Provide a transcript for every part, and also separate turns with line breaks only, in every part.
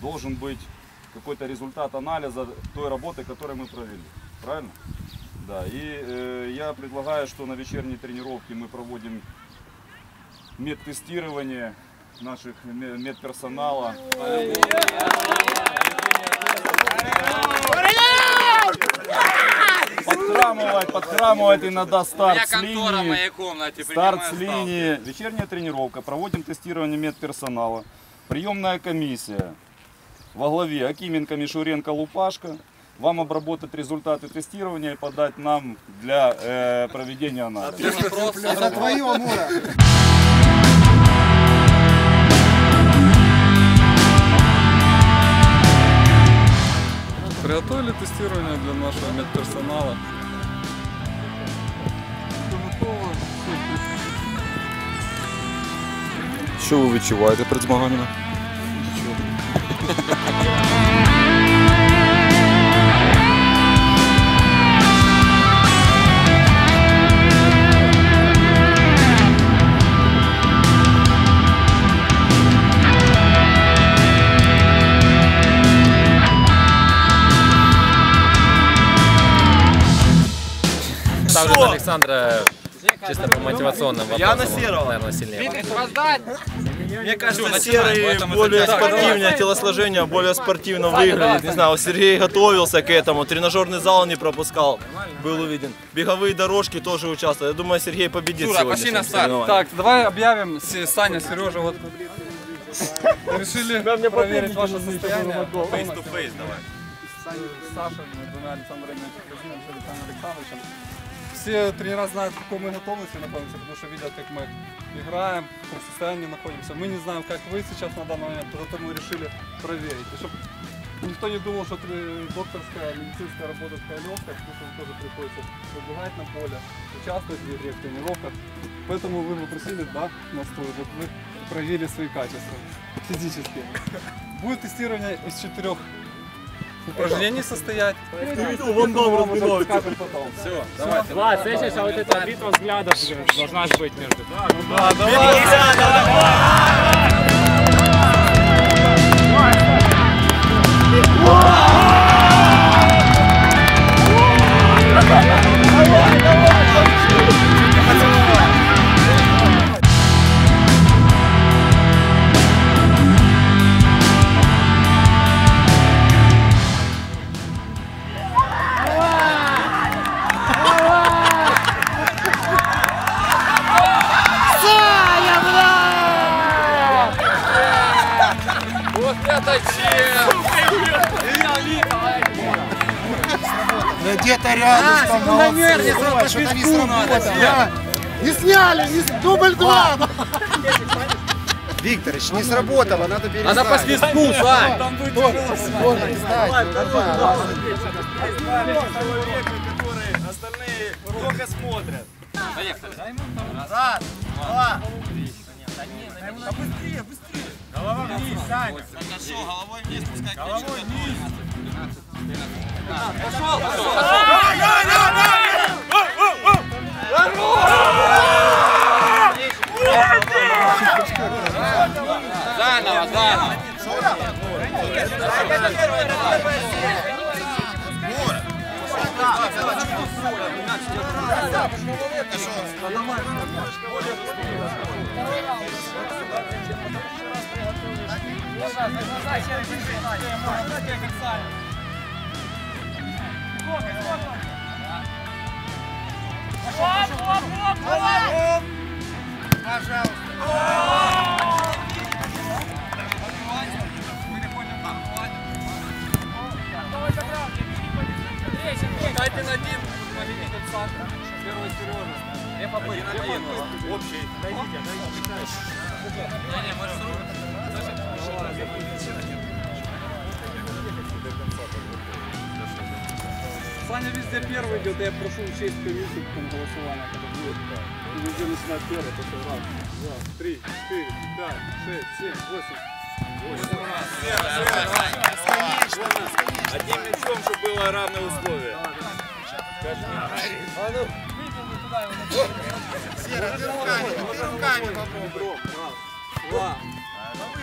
должен быть какой-то результат анализа той работы, которую мы провели. Правильно? Да. И э, я предлагаю, что на вечерней тренировке мы проводим медтестирование наших ме- медперсонала. Подхрамывать, подхрамывать иногда старт с линии. Старт с линии, вечерняя тренировка, проводим тестирование медперсонала, приемная комиссия во главе Акименко, Мишуренко, Лупашко. Вам обработать результаты тестирования и подать нам для э, проведения анализа.
Это твое, Мура.
Приготовили тестирование для нашего медперсонала.
Що ви відчуваєте перед змаганнями?
Ставлю на Александра чисто по мотивационным вопросам. Я на Серого. Наверное, сильнее.
Мне кажется, серый более спортивнее телосложение, более спортивно выглядит. Не знаю, Сергей готовился к этому, тренажерный зал не пропускал, был увиден. Беговые дорожки тоже участвовали. Я думаю, Сергей победит сегодня.
пошли на старт.
Так, давай объявим, Саня, Сережа, вот решили проверить ваше состояние.
Face to face давай.
с Сашей, мы двумя Александром Александровичем. Все тренера знают, в какой мы готовности находимся, потому что видят, как мы играем, в каком состоянии находимся. Мы не знаем, как вы сейчас на данный момент, поэтому мы решили проверить. И чтобы никто не думал, что докторская медицинская работа такая легкая, потому что тоже приходится выбегать на поле, участвовать в игре, в тренировках. Поэтому вы попросили, да, нас тоже, вы проверили свои качества физические. Будет тестирование из четырех упражнений состоять. Вон вам уже скажем потом. Все, давайте.
Влад, слышишь, а вот эта битва взглядов должна быть между.
Вот это!
Да где-то рядом там молодцы. Ой, Что-то не сработало. Да. Не сняли, не дубль два. Викторович, не сработало, надо перестать.
Она по свистку, Сань!
Не знать, ну, нормально.
Остальные только смотрят.
Заново, заново!
Дайте на один, помогите тут Саша. Первый Сережа. Я побыть, я побыть.
Общий.
Саня везде первый идет, я прошу учесть комиссию потом голосования, когда будет. И везде начинать первый, то что раз, два, три, четыре, пять, шесть, семь, восемь.
Одним мячом, чтобы было равные условия.
Два,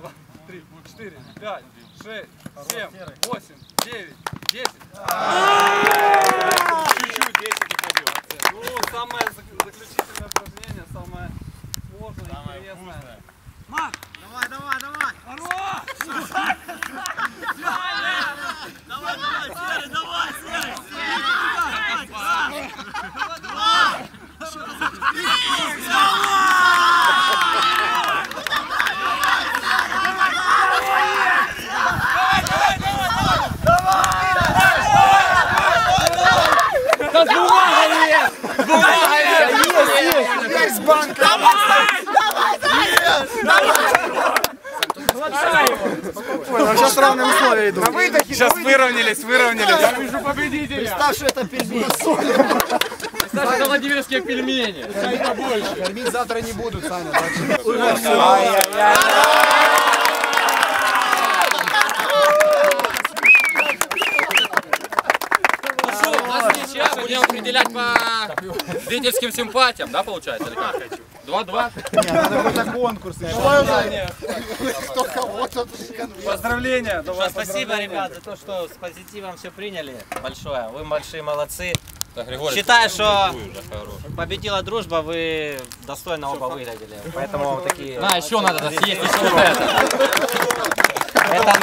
два, три, четыре, пять, шесть, семь, восемь, девять, десять. Чуть-чуть, десять не. Ну, самое зак- заключительное упражнение, самое сложное, интересное.
Сейчас равные условия идут.
Сейчас выровнялись, выровнялись. Я вижу победителя.
Представь, что это пельмени.
Это Владимирские пельмени.
Кормить завтра не будут, Саня. так что-
Ну что, у нас ничья, будем определять по зрительским симпатиям, да, получается? Или как? Два-два.
Не, надо какой-то конкурс. Кто кого-то.
Поздравления.
Спасибо, ребят, за то, что с позитивом все приняли. Большое. Вы большие молодцы.
Григорий,
Считаю, что победила дружба, вы достойно оба выглядели. Поэтому вот такие...
На, еще надо съесть еще вот это.
Это...